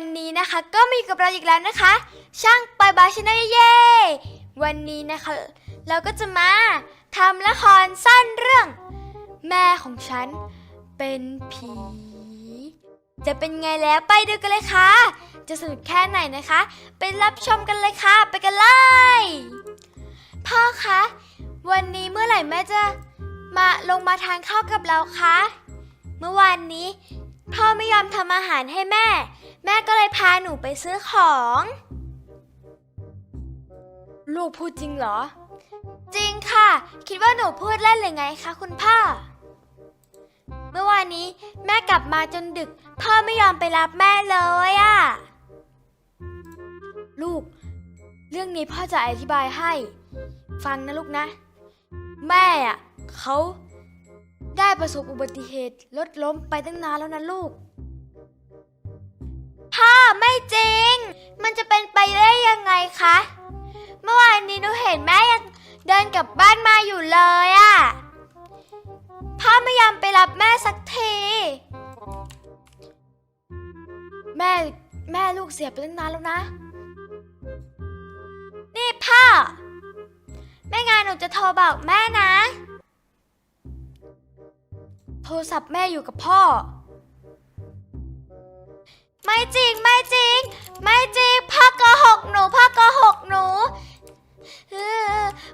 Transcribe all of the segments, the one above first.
วันนี้นะคะก็มีกับเราอีกแล้วนะคะ ช่างปอยบาชนะเย่วันนี้นะคะ เราก็จะมาทำละครสั้นเรื่อง แม่ของฉันเป็นผี จะเป็นไงแล้วไปดูกันเลยค่ะ จะสนุกแค่ไหนนะคะ ไปรับชมกันเลยค่ะ ไปกันเลยพ่อคะวันนี้เมื่อไหร่แม่จะมาลงมาทานข้าวกับเราคะเมื่อวานนี้ พ่อไม่ยอมทำอาหารให้แม่ แม่ก็เลยพาหนูไปซื้อของ ลูกพูดจริงเหรอ จริงค่ะ คิดว่าหนูพูดเล่นหรือไงคะคุณพ่อ เมื่อวานนี้แม่กลับมาจนดึก พ่อไม่ยอมไปรับแม่เลยอะลูก เรื่องนี้พ่อจะอธิบายให้ ฟังนะลูกนะ แม่อะเขา ได้ประสบอุบัติเหตุรถล้มไปตั้งนานแล้วนะลูก พ่อไม่จริง มันจะเป็นไปได้ยังไงคะ เมื่อวานนี้หนูเห็นแม่ยังเดินกลับบ้านมาอยู่เลยอะพ่อไม่ยอมไปรับแม่สักที แม่แม่ลูกเสียไปตั้งนานแล้วนะ นี่พ่อ ไม่งั้นหนูจะโทรบอกแม่นะ ทรศัพท์แม่อยู่กับพ่อ ไม่จริงไม่จริง ไม่จริงพ่อโกหกหนูพ่อโกหกหนู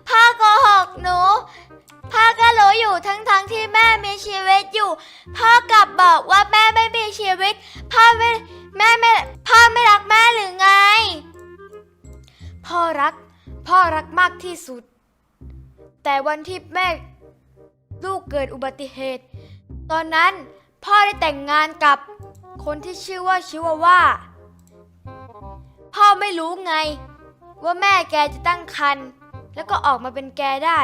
พ่อโกหกหนูพ่อก็รู้อยู่ทั้งทั้งที่แม่มีชีวิตอยู่ พ่อกลับบอกว่าแม่ไม่มีชีวิต พ่อไม่แม่ไม่พ่อไม่รักแม่หรือไง พ่อรัก พ่อรักมากที่สุด แต่วันที่แม่ลูกเกิดอุบัติเหตุ ตอนนั้นพ่อได้แต่งงานกับคนที่ชื่อว่าชิวาว่า พ่อไม่รู้ไง ว่าแม่แกจะตั้งครรภ์แล้วก็ออกมาเป็นแกได้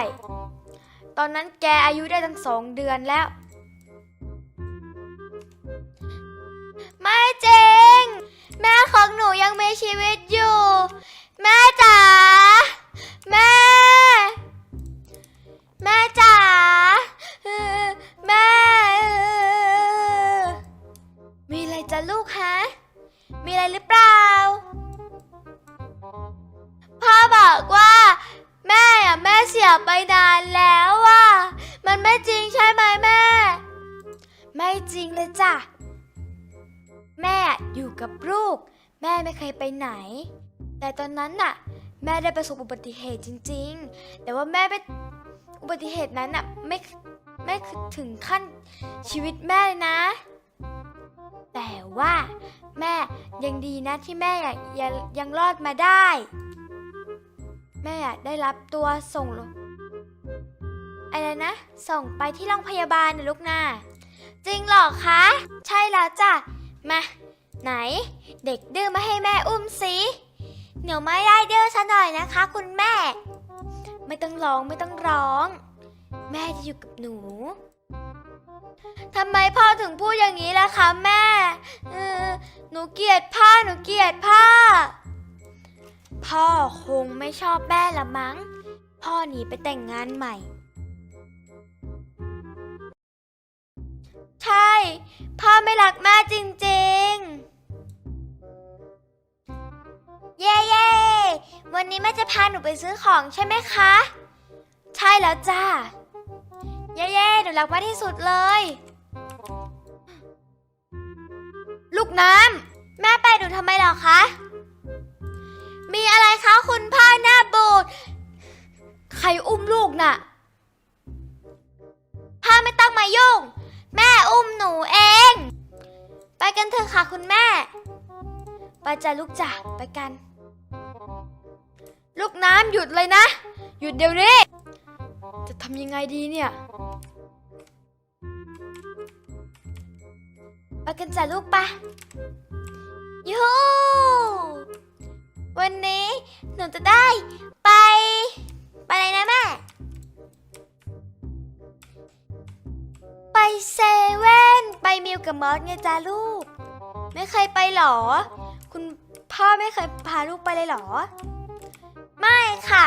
ตอนนั้นแกอายุได้ตั้งสองเดือนแล้ว ไม่จริง แม่ของหนูยังมีชีวิตอยู่ แม่จ๋าแม่ ไหน แต่ตอนนั้นน่ะ แม่ได้ประสบอุบัติเหตุจริง ๆ แต่ว่าแม่ไม่อุบัติเหตุนั้นน่ะไม่ไม่ถึงขั้นชีวิตแม่เลยนะ แต่ว่าแม่ยังดีนะที่แม่อะยังยังรอดมาได้ แม่อะได้รับตัวส่งอะไรนะ ส่งไปที่โรงพยาบาลนะลูกนะจริงหรอคะ ใช่แล้วจ้ะ มา ไหน เด็กดื้อมาให้แม่อุ้มสิเหนียวไม่ได้เดื้อซะหน่อยนะคะ คุณแม่ ไม่ต้องร้องไม่ต้องร้อง แม่จะอยู่กับหนูทำไมพ่อถึงพูดอย่างนี้ล่ะคะแม่หนูเกลียดพ่อหนูเกลียดพ่อพ่อคงไม่ชอบแม่ละมั้ง พ่อหนีไปแต่งงานใหม่ ใช่ พ่อไม่รักแม่จริงๆ เย่เย่วันนี้แม่จะพาหนูไปซื้อของใช่ไหมคะ ใช่แล้วจ้า เย่เย่หนูรักแม่ที่สุดเลย ลูกน้ำแม่ไปหนูทำไมเหรอคะ มีอะไรคะคุณพ่อหน้าบูดใครอุ้มลูกน่ะพ่อไม่ต้องมายุ่ง แม่อุ้มหนูเอง ไปกันเถอะค่ะคุณแม่ ไปจ้ะลูกจ๋าไปกัน ลูกน้ำหยุดเลยนะ หยุดเดี๋ยวนี้ จะทำยังไงดีเนี่ย ไปกันจ้ะลูกปะยูฮูวันนี้หนูจะได้ไป ไปไหนนะแม่ เซเว่นไปมิวกับมอสไงจ้าลูก ไม่เคยไปหรอ คุณพ่อไม่เคยพาลูกไปเลยหรอ ไม่ค่ะ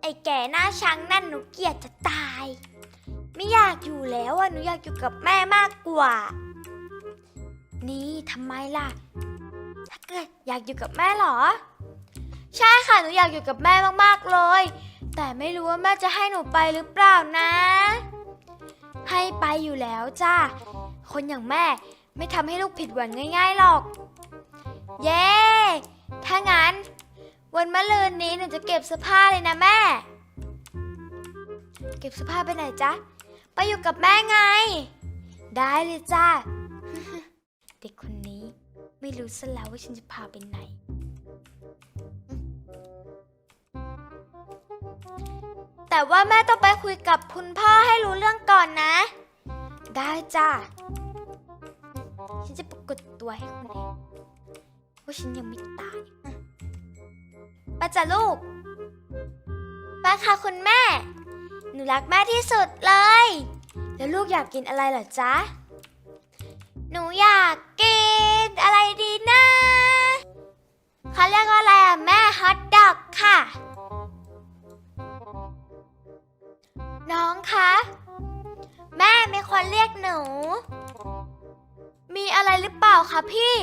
ไอ้แก่หน้าช้างนั่นหนูเกลียดจะตาย ไม่อยากอยู่แล้วอะหนูอยากอยู่กับแม่มากกว่า นี่ทำไมล่ะ ถ้าเกิดอยากอยู่กับแม่หรอ ใช่ค่ะหนูอยากอยู่กับแม่มากๆเลย แต่ไม่รู้ว่าแม่จะให้หนูไปหรือเปล่านะ ให้ไปอยู่แล้วจ้า คนอย่างแม่ไม่ทำให้ลูกผิดหวังง่าย ๆหรอก เย้ ถ้างั้น วันมะรืนนี้หนูจะเก็บเสื้อผ้าเลยนะแม่ เก็บเสื้อผ้าไปไหนจ๊ะ ไปอยู่กับแม่ไง ได้เลยจ้า เด็กคนนี้ไม่รู้ซะแล้วว่าฉันจะพาไปไหน แต่ว่าแม่ต้องไปคุยกับคุณพ่อให้รู้เรื่องก่อนนะ ได้จ้าฉันจะปรากฏตัวให้คุณเห็นว่าฉันยังไม่ตายไปจ้ะลูกไปค่ะคุณแม่ หนูรักแม่ที่สุดเลย แล้วลูกอยากกินอะไรเหรอจ๊ะ หนูอยากกินอะไรดีนะเขาเรียกว่าอะไรอะแม่ฮอทดอกค่ะ น้องคะ แม่มีคนเรียกหนู มีอะไรหรือเปล่าคะพี่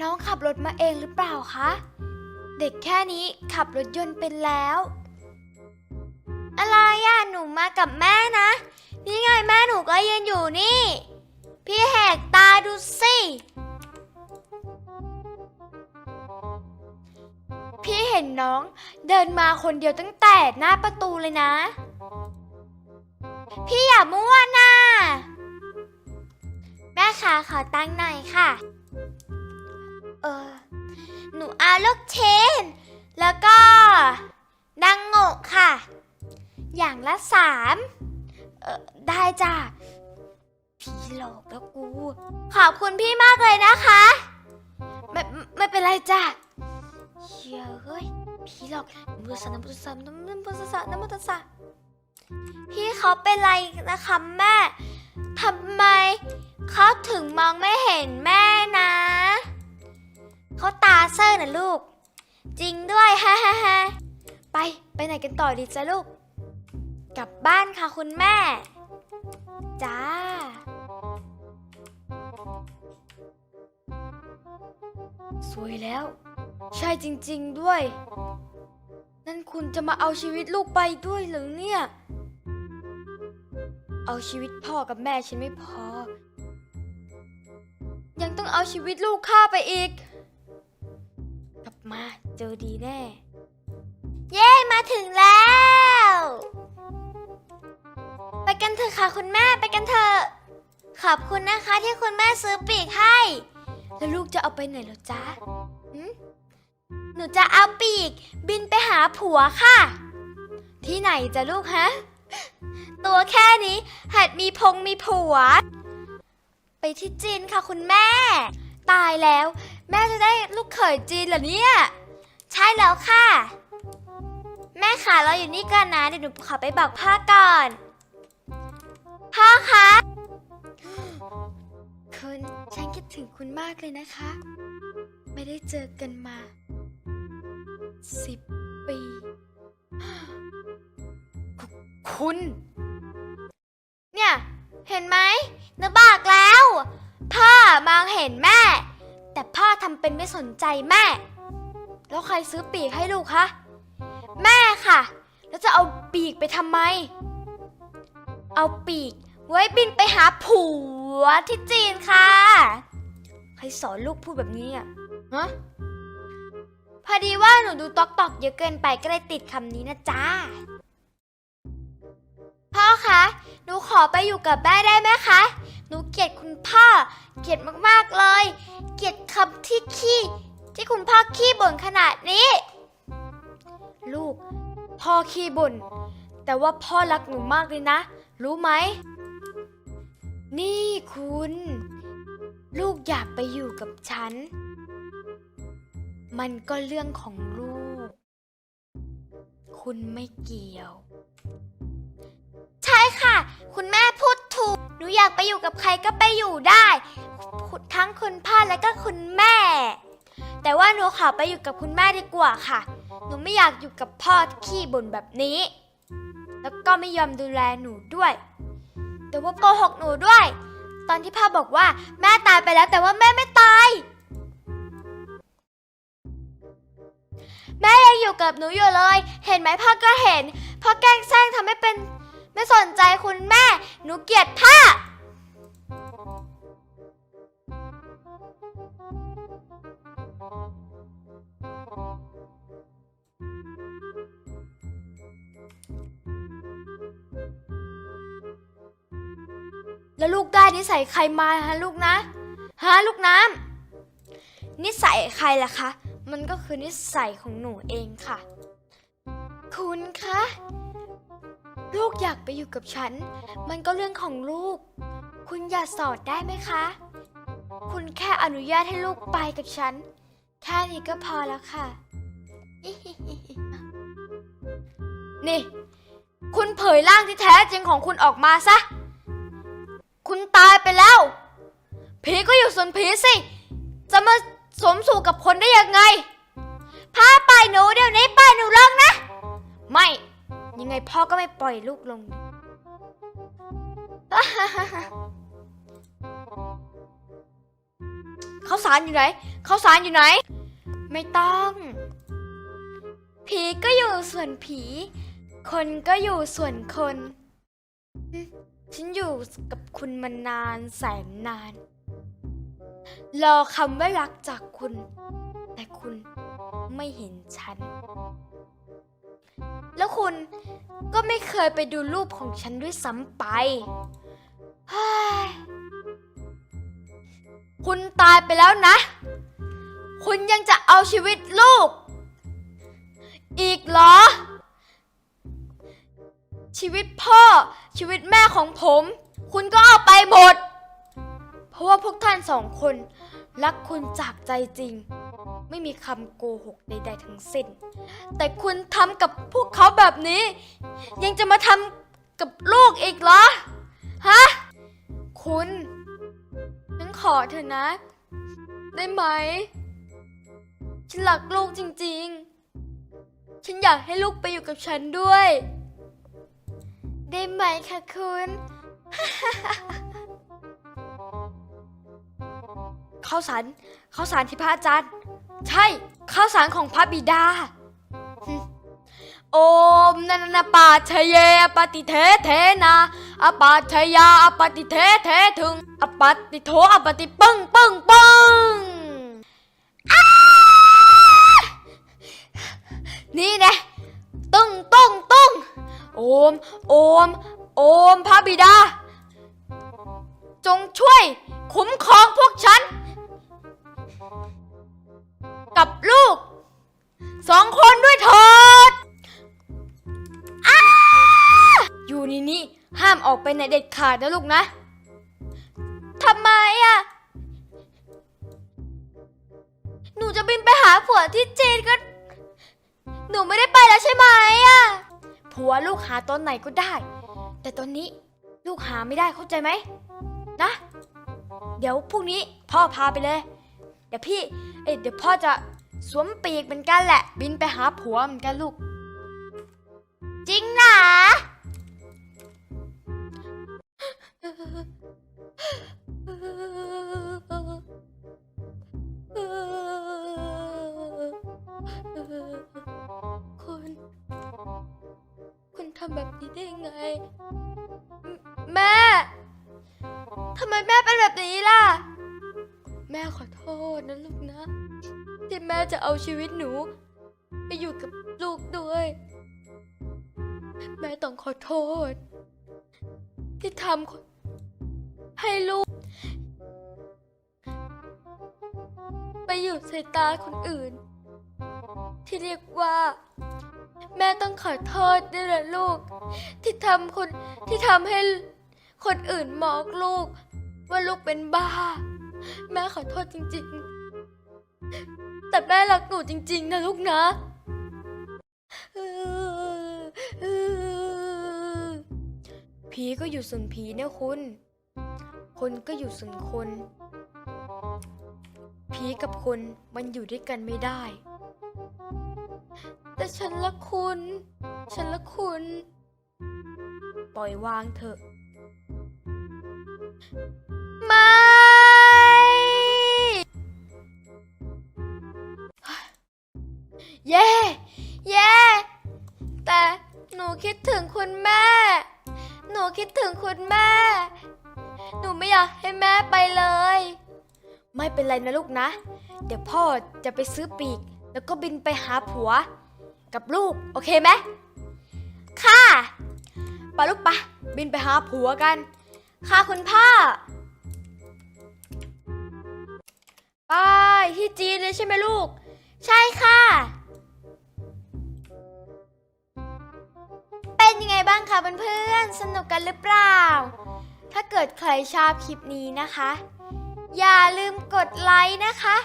น้องขับรถมาเองหรือเปล่าคะ เด็กแค่นี้ขับรถยนต์เป็นแล้ว อะไรอะหนูมากับแม่นะ นี่ไงแม่หนูก็ยืนอยู่นี่ พี่แหกตาดูสิ พี่เห็นน้องเดินมาคนเดียวตั้งแต่หน้าประตูเลยนะ พี่อย่ามั่วนะแม่ขาขอตังค์หน่อยค่ะ เออ หนูเอาลูกเชน แล้วก็ ดังโงกค่ะ อย่างละสามเออได้จ้ะพี่หลอกแล้วกู ขอบคุณพี่มากเลยนะคะ ไม่ไม่เป็นไรจ้ะ เชี่ยเฮ้ยพี่หลอกน้ำมันน้ำมันสะน้ำมันสะน้ำมันสะพี่เขาเป็นไรนะคะแม่ทำไมเขาถึงมองไม่เห็นแม่นะเขาตาเซอร์นะลูก จริงด้วยฮ่าฮ่าฮ่าไปไปไหนกันต่อดีจ้ะลูก กลับบ้านค่ะคุณแม่ จ้าสวยแล้ว ใช่จริง ๆ ด้วย นั่นคุณจะมาเอาชีวิตลูกไปด้วยหรือเนี่ย เอาชีวิตพ่อกับแม่ฉันไม่พอ ยังต้องเอาชีวิตลูกข้าไปอีก กลับมาเจอดีแน่ เย้ มาถึงแล้ว ไปกันเถอะค่ะคุณแม่ไปกันเถอะ ขอบคุณนะคะที่คุณแม่ซื้อปีกให้ แล้วลูกจะเอาไปไหนเหรอจ๊ะ หนูจะเอาปีก บินไปหาผัวค่ะ ที่ไหนจะลูกฮะ ตัวแค่นี้หัดมีพงมีผัว ไปที่จีนค่ะคุณแม่ ตายแล้ว แม่จะได้ลูกเขยจีนเหรอเนี่ย ใช่แล้วค่ะ แม่ขาเราอยู่นี่กันนะเดี๋ยวหนูขอไปบอกพ่อก่อน พ่อคะคุณฉันคิดถึงคุณมากเลยนะคะ ไม่ได้เจอกันมา สิบปีคุคุณ เนี่ย เห็นไหมหนูบอกแล้ว พ่อมองเห็นแม่ แต่พ่อทำเป็นไม่สนใจแม่ แล้วใครซื้อปีกให้ลูกคะ แม่ค่ะ แล้วจะเอาปีกไปทำไม เอาปีก ไว้บินไปหาผัวที่จีนค่ะ ใครสอนลูกพูดแบบนี้อะฮะ พอดีว่าหนูดูตอกตอกเยอะเกินไปก็เลยติดคำนี้นะจ้า พ่อคะ หนูขอไปอยู่กับแม่ได้ไหมคะ หนูเกลียดคุณพ่อ เกลียดมากๆเลย เกลียดคำที่ขี้ ที่คุณพ่อขี้บ่นขนาดนี้ ลูก พ่อขี้บ่น แต่ว่าพ่อรักหนูมากเลยนะ รู้ไหม นี่คุณ ลูกอยากไปอยู่กับฉัน มันก็เรื่องของลูก คุณไม่เกี่ยว ใช่ค่ะ คุณแม่พูดถูก หนูอยากไปอยู่กับใครก็ไปอยู่ได้คุณทั้งคุณพ่อและก็คุณแม่ แต่ว่าหนูขอไปอยู่กับคุณแม่ดีกว่าค่ะ หนูไม่อยากอยู่กับพ่อที่ขี้บ่นแบบนี้ แล้วก็ไม่ยอมดูแลหนูด้วย แต่ว่าโกหกหนูด้วย ตอนที่พ่อบอกว่าแม่ตายไปแล้วแต่ว่าแม่ไม่ตาย แม่ยังอยู่กับหนูอยู่เลย เห็นไหมพ่อก็เห็นพ่อแกล้งแซงทำให้เป็น ไม่สนใจคุณแม่ หนูเกลียดพ่อแล้วลูกได้นิสัยใครมาฮะลูกนะฮะลูกน้ำนิสัยใครล่ะคะ มันก็คือนิสัยของหนูเองค่ะ คุณคะ ลูกอยากไปอยู่กับฉัน มันก็เรื่องของลูก คุณอย่าสอดได้ไหมคะ คุณแค่อนุญาตให้ลูกไปกับฉัน แค่นี้ก็พอแล้วค่ะ นี่ คุณเผยร่างที่แท้จริงของคุณออกมาซะ คุณตายไปแล้ว ผีก็อยู่ส่วนผีสิ จะมา สมสู่กับคนได้ยังไงพาไปหนูเดี๋ยวนี้ไปหนูลงนะ ไม่ ยังไงพ่อก็ไม่ปล่อยลูกลง เขาสารอยู่ไหน เขาสารอยู่ไหน ไม่ต้อง ผีก็อยู่ส่วนผี คนก็อยู่ส่วนคน ฉันอยู่กับคุณมานานแสนนาน รอคำว่ารักจากคุณ แต่คุณไม่เห็นฉัน แล้วคุณก็ไม่เคยไปดูรูปของฉันด้วยซ้ำไป คุณตายไปแล้วนะ คุณยังจะเอาชีวิตลูก อีกเหรอ ชีวิตพ่อชีวิตแม่ของผม คุณก็เอาไปหมด ราะว่าพวกท่านสองคนรักคุณจากใจจริง ไม่มีคำโกหกใดๆทั้งสิ้น แต่คุณทำกับพวกเขาแบบนี้ ยังจะมาทำกับลูกอีกเหรอ ฮะ คุณฉันขอเถอะนะ ได้ไหม ฉันรักลูกจริงๆ ฉันอยากให้ลูกไปอยู่กับฉันด้วย ได้ไหมคะคุณ ข้าวสารข้าวสารที่พระอาจารย์ ใช่ข้าวสารของพระบิดา โอมนันนาปาชเยอปฏิเทเทนาอปาชยาอปฏิเทเทถึงอปฏิโทอปฏิปึ้งปึ้งปึ้งนี่นะตึ้งตึ้งตึ้งโอม โอม โอมพระบิดา จงช่วยคุ้มครองพวกฉันามออกไปไหนเด็ดขาดนะลูกนะทำไมอะ หนูจะบินไปหาผัวที่จีนก็ หนูไม่ได้ไปแล้วใช่ไหมอะ ผัวลูกหาตอนไหนก็ได้ แต่ตอนนี้ลูกหาไม่ได้เข้าใจไหมนะ เดี๋ยวพรุ่งนี้พ่อพาไปเลย เดี๋ยวพี่เอ้ยเดี๋ยวพ่อจะสวมปีกเหมือนกันแหละ บินไปหาผัวเหมือนกันลูก จริงนะ คุณ คุณทำแบบนี้ได้ยังไง แม่ ทำไมแม่เป็นแบบนี้ล่ะ แม่ขอโทษนะลูกนะ ที่แม่จะเอาชีวิตหนู ไปอยู่กับลูกด้วย แม่ต้องขอโทษ ที่ทำ ให้ลูก ไปอยู่สายตาคนอื่น ที่เรียกว่า แม่ต้องขอโทษด้วยนะลูก ที่ทำคนที่ทำให้คนอื่นมองลูก ว่าลูกเป็นบ้า แม่ขอโทษจริง ๆ แต่แม่รักหนูจริง ๆ นะลูกนะผีก็อยู่ส่วนผีนี่ยคุณ คนก็อยู่สึงคน ผีกับคนมันอยู่ด้วยกันไม่ได้ แต่ฉันละคุณ ฉันละคุณ ปล่อยวางเถอะ ไม่ เย่เย่แต่หนูคิดถึงคุณแม่ หนูคิดถึงคุณแม่ หนูไม่อยากให้แม่ไปเลย ไม่เป็นไรนะลูกนะ เดี๋ยวพ่อจะไปซื้อปีก แล้วก็บินไปหาผัว กับลูก โอเคไหมค่ะไปลูกปะบินไปหาผัวกัน ค่ะคุณพ่อ ไปที่จีนเลยใช่ไหมลูก ใช่ค่ะ เป็นยังไงบ้างคะเพื่อนๆ สนุกกันหรือเปล่า ถ้าเกิดใครชอบคลิปนี้นะคะ อย่าลืมกดไลค์นะคะ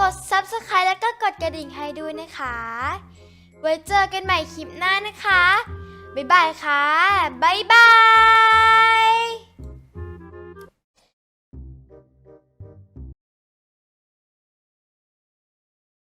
กด Subscribe แล้วก็กดกระดิ่งให้ด้วยนะคะ ไว้เจอกันใหม่คลิปหน้านะคะ บ๊ายบายค่ะ บ๊ายบาย